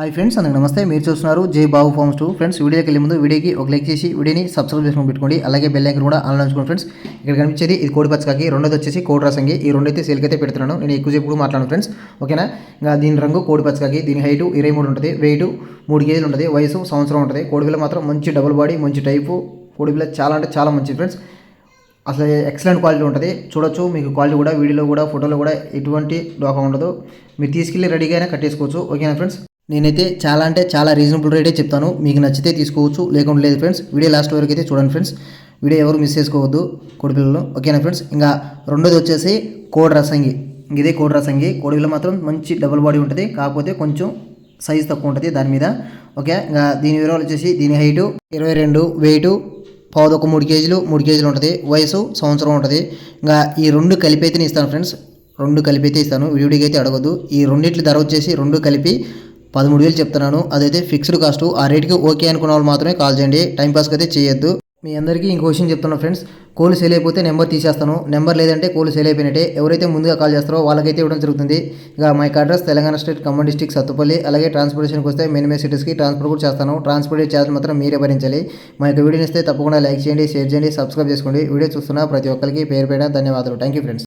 Hi friends అందరికి నమస్తే. మీరు చూస్తున్నారు జై బాబు ఫార్మ్స్ టూ. ఫ్రెండ్స్ వీడియోకి వెళ్ళే ముందు వీడియోకి ఒక లైక్ చేసి వీడియోని సబ్స్క్రైబ్ చేసుకొని పెట్టుకోండి. అలాగే బెల్ ఐకన్ కూడా ఆన్ ఉంచుకోండి ఫ్రెండ్స్ ఇక్కడ కనిపించేది ఇది కోడి పచ్చకాకి రెండోది వచ్చేసి కోడి రసంగి. ఈ రెండైతే సేల్కి అయితే పెడుతున్నాను. నేను ఎక్కువసేపు కూడా మాట్లాడను ఫ్రెండ్స్ ఓకేనా ఇంకా దీని రంగు కోడి పచ్చకాకి దీని హైటు ఇరవై మూడు ఉంటుంది. వెయిట్ మూడు కేజీలు ఉంటుంది. వయసు సంవత్సరం ఉంటుంది. కోడి పిల్ల మాత్రం మంచి డబుల్ బాడీ మంచి టైపు కోడి పిల్ల చాలా అంటే చాలా మంచిది ఫ్రెండ్స్ అసలు ఎక్సలెంట్ క్వాలిటీ ఉంటుంది. చూడొచ్చు. మీకు క్వాలిటీ కూడా వీడియోలో కూడా ఫోటోలో కూడా ఎటువంటి డోకా ఉండదు. మీరు తీసుకెళ్ళి రెడీగా అయినా కట్టేసుకోవచ్చు. ఓకేనా ఫ్రెండ్స్ నేనైతే చాలా అంటే చాలా రీజనబుల్ రేటే చెప్తాను. మీకు నచ్చితే తీసుకోవచ్చు లేకుండా లేదు ఫ్రెండ్స్ వీడియో లాస్ట్ వరకు అయితే చూడండి ఫ్రెండ్స్ వీడియో ఎవరు మిస్ చేసుకోవద్దు కోడిపిల్లలు ఓకేనా ఫ్రెండ్స్ ఇంకా రెండోది వచ్చేసి కోడి రసంగి. ఇదే కోడి రసంగి. కోడిపిల్ల మాత్రం మంచి డబుల్ బాడీ ఉంటుంది. కాకపోతే కొంచెం సైజ్ తక్కువ ఉంటుంది దాని మీద. ఓకే ఇంకా దీని వివరాలు వచ్చేసి దీని హైటు ఇరవై రెండు వెయిటు పావుదొక మూడు కేజీలు. మూడు కేజీలు ఉంటుంది. వయసు సంవత్సరం ఉంటుంది. ఇంకా ఈ రెండు కలిపి అయితేనే ఇస్తాను ఫ్రెండ్స్ రెండు కలిపి అయితే ఇస్తాను. వీడియోకి అయితే అడగద్దు. ఈ రెండింటి ధర వచ్చేసి రెండు కలిపి పదమూడు వేలు చెప్తున్నాను. అదైతే ఫిక్స్డ్ కాస్ట్. ఆ రేట్కి ఓకే అనుకున్న వాళ్ళు మాత్రమే కాల్ చేయండి. టైం పాస్కి అయితే చేయొద్దు. మీ అందరికీ ఇంకో విషయం చెప్తున్నా ఫ్రెండ్స్. కోళ్ళు సేల్ అయిపోతే నెంబర్ తీసేస్తాను. నెంబర్ లేదంటే కోళ్ళు సేల్ అయిపోయినట్టే. ఎవరైతే ముందుగా కాల్ చేస్తారో వాళ్ళకైతే ఇవ్వడం జరుగుతుంది. ఇక మా యొక్క address Telangana state Khammam district Sathupalli. అలాగే ట్రాన్స్పోర్టేషన్కి వస్తే మెయిన్ సిటీస్కి ట్రాన్స్పోర్ట్ కూడా చేస్తాను. ట్రాన్స్పోర్ట్ ఛార్జ్ మాత్రం మీరే భరించాలి. మా యొక్క వీడియోని ఇస్తే తప్పకుండా లైక్ చేయండి షేర్ చేయండి సబ్స్క్రైబ్ చేసుకోండి. వీడియో చూస్తున్న ప్రతి ఒక్కరికి పేరు పేరు ధన్యవాదాలు. Thank you friends